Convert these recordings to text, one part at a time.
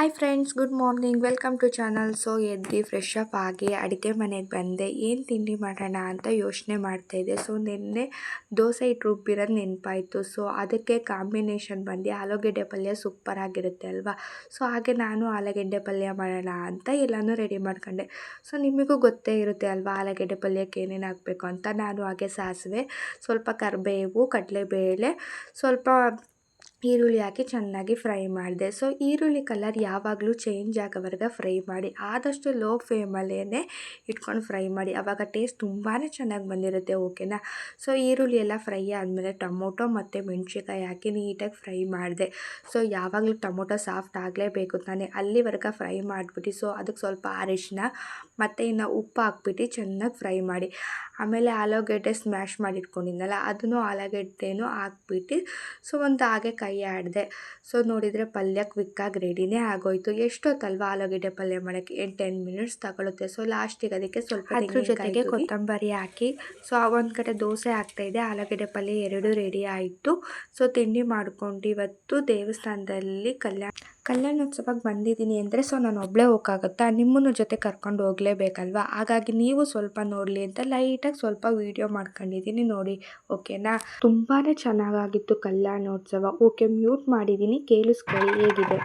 Hi friends good morning welcome to channel so ಎದ್ದು fresh up ಆಗಿ ಅಡುಗೆ ಮನೆಗೆ ಬಂದೆ. ಏನು ತಿಂಡಿ ಮಾಡೋಣ ಅಂತ ಯೋಚನೆ ಮಾಡ್ತಾಯಿದ್ದೆ ಸೊ ನಿನ್ನೆ ದೋಸೆ ಇಟ್ಟು ರುಬ್ಬಿರೋದು ನೆನಪಾಯಿತು. ಸೊ ಅದಕ್ಕೆ ಕಾಂಬಿನೇಷನ್ ಬಂದು. ಆಲೂಗೆಡ್ಡೆ ಪಲ್ಯ ಸೂಪರ್ ಆಗಿರುತ್ತೆ ಅಲ್ವಾ? ಸೊ ಹಾಗೆ ನಾನು ಆಲೂಗೆಡ್ಡೆ ಪಲ್ಯ ಮಾಡೋಣ ಅಂತ ಎಲ್ಲನೂ ರೆಡಿ ಮಾಡ್ಕೊಂಡೆ. ಸೊ ನಿಮಗೂ ಗೊತ್ತೇ ಇರುತ್ತೆ ಅಲ್ವಾ ಆಲೂಗೆಡ್ಡೆ ಪಲ್ಯಕ್ಕೆ ಏನೇನು ಹಾಕಬೇಕು ಅಂತ. ನಾನು ಹಾಗೆ ಸಾಸಿವೆ, ಸ್ವಲ್ಪ ಕರಿಬೇವು, ಕಡಲೆಬೇಳೆ, ಸ್ವಲ್ಪ ಈರುಳ್ಳಿ ಹಾಕಿ ಚೆನ್ನಾಗಿ ಫ್ರೈ ಮಾಡಿದೆ. ಸೊ, ಈರುಳ್ಳಿ ಕಲರ್ ಯಾವಾಗಲೂ ಚೇಂಜ್ ಆಗೋವರೆಗೆ ಫ್ರೈ ಮಾಡಿ, ಆದಷ್ಟು ಲೋ ಫ್ಲೇಮಲ್ಲೇ ಇಟ್ಕೊಂಡು ಫ್ರೈ ಮಾಡಿ. ಆವಾಗ ಟೇಸ್ಟ್ ತುಂಬಾ ಚೆನ್ನಾಗಿ ಬಂದಿರುತ್ತೆ ಓಕೆನಾ ಸೊ, ಈರುಳ್ಳಿ ಎಲ್ಲ ಫ್ರೈ ಆದಮೇಲೆ ಟೊಮೊಟೊ ಮತ್ತು ಮೆಣಸಿನ್ಕಾಯಿ ಹಾಕಿ ನೀಟಾಗಿ ಫ್ರೈ ಮಾಡಿದೆ. ಸೊ, ಯಾವಾಗಲೂ ಟೊಮೊಟೊ ಸಾಫ್ಟ್ ಆಗಲೇಬೇಕು ತಾನೇ? ಅಲ್ಲಿವರೆಗೆ ಫ್ರೈ ಮಾಡಿಬಿಟ್ಟು, ಸೊ, ಅದಕ್ಕೆ ಸ್ವಲ್ಪ ಅರಿಶಿನ ಮತ್ತು ಇನ್ನು ಉಪ್ಪು ಹಾಕ್ಬಿಟ್ಟು ಚೆನ್ನಾಗಿ ಫ್ರೈ ಮಾಡಿ. ಆಮೇಲೆ ಆಲೂಗಡ್ಡೆ ಸ್ಮ್ಯಾಶ್ ಮಾಡಿ ಇಟ್ಕೊಂಡಿದ್ನಲ್ಲ ಅದನ್ನು ಆಲೂಗಡ್ಡೆನೂ ಹಾಕ್ಬಿಟ್ಟು, ಸೊ, ಒಂದು ಹಾಗೆ ಕೈ ಆಡಿದೆ. ಸೊ ನೋಡಿದರೆ ಪಲ್ಯ ಕ್ವಿಕ್ಕಾಗಿ ರೆಡಿನೇ ಆಗೋಯ್ತು. ಎಷ್ಟೊತ್ತಲ್ವ ಆಲೂಗಡ್ಡೆ ಪಲ್ಯ ಮಾಡೋಕ್ಕೆ? ಏನು ಟೆನ್ ಮಿನಿಟ್ಸ್ ತಗೊಳುತ್ತೆ. ಸೊ ಲಾಸ್ಟಿಗೆ ಅದಕ್ಕೆ ಸ್ವಲ್ಪ ಅದ್ರ ಜೊತೆಗೆ ಕೊತ್ತಂಬರಿ ಹಾಕಿ. ಸೊ ಒಂದು ಕಡೆ ದೋಸೆ ಆಗ್ತಾಯಿದೆ ಆಲೂಗಡ್ಡೆ ಪಲ್ಯ ಎರಡು ರೆಡಿ ಆಯಿತು. ಸೊ ತಿಂಡಿ ಮಾಡಿಕೊಂಡು ಇವತ್ತು ದೇವಸ್ಥಾನದಲ್ಲಿ ಕಲ್ಯಾಣ ಕಲ್ಯಾಣೋತ್ಸವಕ್ಕೆ ಬಂದಿದ್ದೀನಿ ಅಂದರೆ ಸೊ ನಾನು ಒಬ್ಬಳೇ ಹೋಗೋಕ್ಕಾಗುತ್ತಾ ನಿಮ್ಮನ್ನು ಜೊತೆ ಕರ್ಕೊಂಡು ಹೋಗಲೇಬೇಕಲ್ವ? ಹಾಗಾಗಿ ನೀವು ಸ್ವಲ್ಪ ನೋಡಲಿ ಅಂತ ಲೈಟಾಗಿ ಸ್ವಲ್ಪ ವೀಡಿಯೋ ಮಾಡ್ಕೊಂಡಿದ್ದೀನಿ ನೋಡಿ. ಓಕೆನಾ ತುಂಬಾ ಚೆನ್ನಾಗಾಗಿತ್ತು ಕಲ್ಯಾಣೋತ್ಸವ. ಓಕೆ ಮ್ಯೂಟ್ ಮಾಡಿದ್ದೀನಿ ಕೇಳಿಸ್ಕೊಳ್ಳಿ ಹೇಗಿದೆ.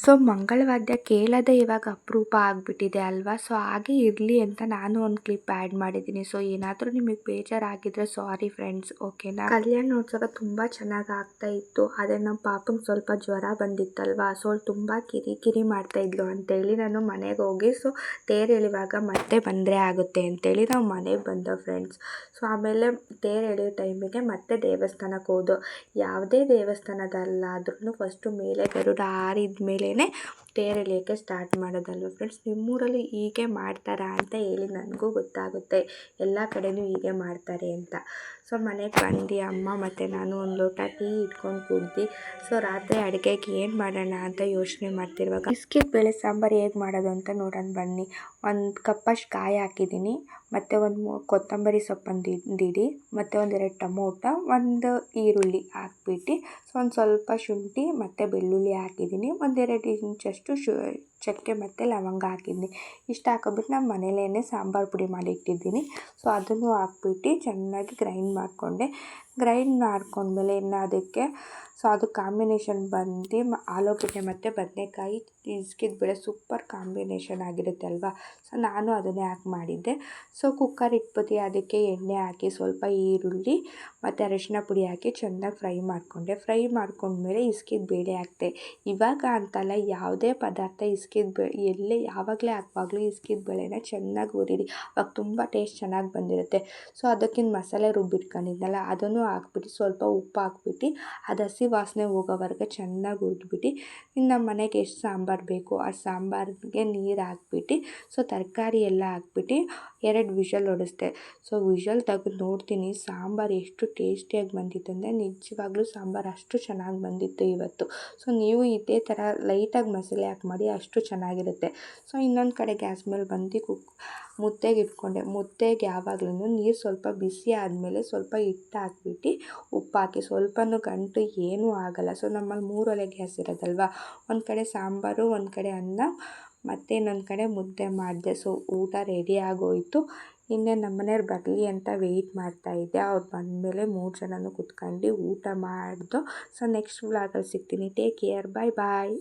ಸೊ ಮಂಗಳವಾದ್ಯ ಕೇಳೋದೇ ಇವಾಗ ಅಪರೂಪ ಆಗಿಬಿಟ್ಟಿದೆ ಅಲ್ವಾ? ಸೊ ಹಾಗೆ ಇರಲಿ ಅಂತ ನಾನು ಒಂದು ಕ್ಲಿಪ್ ಆ್ಯಡ್ ಮಾಡಿದ್ದೀನಿ. ಸೊ ಏನಾದರೂ ನಿಮಗೆ ಬೇಜಾರಾಗಿದ್ದರೆ ಸಾರಿ ಫ್ರೆಂಡ್ಸ್ ಓಕೆನಾ ಕಲ್ಯಾಣೋತ್ಸವ ತುಂಬ ಚೆನ್ನಾಗಿ ಆಗ್ತಾ ಇತ್ತು. ಆದರೆ ನಮ್ಮ ಪಾಪಂಗೆ ಸ್ವಲ್ಪ ಜ್ವರ ಬಂದಿತ್ತಲ್ವಾ? ಸೊ ಅವಳು ತುಂಬ ಕಿರಿ ಕಿರಿ ಮಾಡ್ತಾಯಿದ್ಲು ಅಂತೇಳಿ ನಾನು ಮನೆಗೆ ಹೋಗಿ, ಸೊ ತೇರು ಎಳೆಯುವಾಗ ಮತ್ತೆ ಬಂದರೆ ಆಗುತ್ತೆ ಅಂತೇಳಿ ನಾವು ಮನೆಗೆ ಬಂದೋ ಫ್ರೆಂಡ್ಸ್ ಸೊ ಆಮೇಲೆ ತೇರು ಎಳೆಯೋ ಟೈಮಿಗೆ ಮತ್ತೆ ದೇವಸ್ಥಾನಕ್ಕೆ ಹೋದೋ ಯಾವುದೇ ದೇವಸ್ಥಾನದಲ್ಲಾದ್ರೂ ಫಸ್ಟು ಮೇಲೆ ಗರುಡ ಆರಿದ ಮೇಲೆ लेने ತೇರು ಸ್ಟಾರ್ಟ್ ಮಾಡೋದಲ್ವ ಫ್ರೆಂಡ್ಸ್ ನಿಮ್ಮೂರಲ್ಲಿ ಹೀಗೆ ಮಾಡ್ತಾರಾ ಅಂತ ಹೇಳಿ ನನಗೂ ಗೊತ್ತಾಗುತ್ತೆ. ಎಲ್ಲ ಕಡೆಯೂ ಹೀಗೆ ಮಾಡ್ತಾರೆ ಅಂತ. ಸೊ ಮನೆಗೆ ಬಂದು ಅಮ್ಮ ಮತ್ತು ನಾನು ಒಂದು ಲೋಟ ಟೀ ಇಟ್ಕೊಂಡು ಕುಡ್ದು ಸೊ ರಾತ್ರಿ ಅಡುಗೆಗೆ ಏನು ಮಾಡೋಣ ಅಂತ ಯೋಚನೆ ಮಾಡ್ತಿರುವಾಗ, ಬಿಸ್ಕಿಟ್ ಬೇಳೆ ಸಾಂಬಾರು ಹೇಗೆ ಮಾಡೋದು ಅಂತ ನೋಡೋಣ ಬನ್ನಿ. ಒಂದು ಕಪ್ಪಷ್ಟು ಕಾಯಿ ಹಾಕಿದ್ದೀನಿ, ಮತ್ತು ಒಂದು ಕೊತ್ತಂಬರಿ ಸೊಪ್ಪನ್ನು ದಿಡಿ, ಮತ್ತು ಒಂದೆರಡು ಟೊಮೊಟೊ, ಒಂದು ಈರುಳ್ಳಿ ಹಾಕ್ಬಿಟ್ಟು ಸೊ ಒಂದು ಸ್ವಲ್ಪ ಶುಂಠಿ ಮತ್ತು ಬೆಳ್ಳುಳ್ಳಿ ಹಾಕಿದ್ದೀನಿ. ಒಂದೆರಡು ಇಂಚಷ್ಟು 这是 ಚಕ್ಕೆ ಮತ್ತು ಲವಂಗ ಹಾಕಿದ್ದೀನಿ ಇಷ್ಟು ಹಾಕೋಬಿಟ್ಟು ನಾನು ಮನೇಲೇ ಸಾಂಬಾರು ಪುಡಿ ಮಾಡಿ ಇಟ್ಟಿದ್ದೀನಿ. ಸೊ ಅದನ್ನು ಹಾಕ್ಬಿಟ್ಟು ಚೆನ್ನಾಗಿ ಗ್ರೈಂಡ್ ಮಾಡಿಕೊಂಡೆ. ಗ್ರೈಂಡ್ ಮಾಡ್ಕೊಂಡ್ಮೇಲೆ ಇನ್ನು ಅದಕ್ಕೆ ಸೊ ಅದು ಕಾಂಬಿನೇಷನ್ ಬಂದು ಆಲೂಗಡ್ಡೆ ಮತ್ತು ಬದನೆಕಾಯಿ, ಇಸ್ಕಿದ ಬೇಳೆ ಸೂಪರ್ ಕಾಂಬಿನೇಷನ್ ಆಗಿರುತ್ತೆ ಅಲ್ವಾ? ಸೊ ನಾನು ಅದನ್ನೇ ಹಾಕಿ ಮಾಡಿದ್ದೆ. ಸೊ ಕುಕ್ಕರ್ ಇಟ್ಬಿಟ್ಟು ಅದಕ್ಕೆ ಎಣ್ಣೆ ಹಾಕಿ, ಸ್ವಲ್ಪ ಈರುಳ್ಳಿ ಮತ್ತು ಅರಿಶಿನ ಪುಡಿ ಹಾಕಿ ಚೆನ್ನಾಗಿ ಫ್ರೈ ಮಾಡಿಕೊಂಡೆ. ಫ್ರೈ ಮಾಡ್ಕೊಂಡ್ಮೇಲೆ ಇಸ್ಕಿದ ಬೇಳೆ ಹಾಕ್ತೆ ಇವಾಗ ಅಂತಲ್ಲ ಯಾವುದೇ ಪದಾರ್ಥ ಇಸ್ಕಿದ ಬೆ ಎಲ್ಲೇ ಯಾವಾಗಲೇ ಹಾಕುವಾಗಲೂ ಇಸ್ಕಿದ ಬೇಳೆನ ಚೆನ್ನಾಗಿ ಹುರಿರಿ. ಅವಾಗ ತುಂಬ ಟೇಸ್ಟ್ ಚೆನ್ನಾಗಿ ಬಂದಿರುತ್ತೆ. ಸೊ ಅದಕ್ಕಿಂತ ಮಸಾಲೆ ರುಬ್ಬಿಟ್ಕೊಂಡಿದ್ನಲ್ಲ ಅದನ್ನು ಹಾಕ್ಬಿಟ್ಟು ಸ್ವಲ್ಪ ಉಪ್ಪು ಹಾಕ್ಬಿಟ್ಟು, ಅದು ಹಸಿ ವಾಸನೆ ಹೋಗೋವರೆಗೆ ಚೆನ್ನಾಗಿ ಹುರಿದ್ಬಿಟ್ಟು ಇನ್ನು ನಮ್ಮ ಮನೆಗೆ ಎಷ್ಟು ಸಾಂಬಾರು ಬೇಕು ಆ ಸಾಂಬಾರಿಗೆ ನೀರು ಹಾಕ್ಬಿಟ್ಟು ಸೊ ತರಕಾರಿ ಎಲ್ಲ ಹಾಕ್ಬಿಟ್ಟು ಎರಡು ವಿಷಲ್ ಹೊಡೆಸ್ದೆ ಸೊ ವಿಷಲ್ ತೆಗೆದು ನೋಡ್ತೀನಿ, ಸಾಂಬಾರು ಎಷ್ಟು ಟೇಸ್ಟಿಯಾಗಿ ಬಂದಿತ್ತು ಅಂದರೆ ನಿಜವಾಗ್ಲೂ ಸಾಂಬಾರು ಅಷ್ಟು ಚೆನ್ನಾಗಿ ಬಂದಿತ್ತು ಇವತ್ತು. ಸೊ ನೀವು ಇದೇ ಥರ ಲೈಟಾಗಿ ಮಸಾಲೆ ಹಾಕಿ ಮಾಡಿ, ಅಷ್ಟು ಚೆನ್ನಾಗಿರುತ್ತೆ. ಸೊ ಇನ್ನೊಂದು ಕಡೆ ಗ್ಯಾಸ್ ಮೇಲೆ ಬಂದು ಕುಕ್, ಮುದ್ದೆಗೆ ಇಟ್ಕೊಂಡೆ. ಮುದ್ದೆಗೆ ಯಾವಾಗ್ಲೂ ನೀರು ಸ್ವಲ್ಪ ಬಿಸಿ ಆದಮೇಲೆ ಸ್ವಲ್ಪ ಹಿಟ್ಟು ಹಾಕ್ಬಿಟ್ಟು ಉಪ್ಪು ಹಾಕಿ ಸ್ವಲ್ಪನೂ ಗಂಟು ಏನೂ ಆಗಲ್ಲ. ಸೊ ನಮ್ಮಲ್ಲಿ ಮೂರು ಒಲೆ ಗ್ಯಾಸ್ ಇರೋದಲ್ವ? ಒಂದು ಕಡೆ ಸಾಂಬಾರು, ಒಂದು ಕಡೆ ಅನ್ನ, ಮತ್ತು ಇನ್ನೊಂದು ಕಡೆ ಮುದ್ದೆ ಮಾಡಿದೆ. ಸೊ ಊಟ ರೆಡಿ ಆಗೋಯಿತು. ಇನ್ನೇ ನಮ್ಮ ಮನೆಯವ್ರು ಬರಲಿ ಅಂತ ವೆಯ್ಟ್ ಮಾಡ್ತಾಯಿದ್ದೆ ಅವ್ರು ಬಂದಮೇಲೆ ಮೂರು ಜನನೂ ಕುತ್ಕೊಂಡು ಊಟ ಮಾಡ್ದೋ. ಸೊ ನೆಕ್ಸ್ಟ್ ವ್ಲಾಗಲ್ಲಿ ಸಿಗ್ತೀನಿ. ಟೇಕ್ ಕೇರ್ ಬಾಯ್ ಬಾಯ್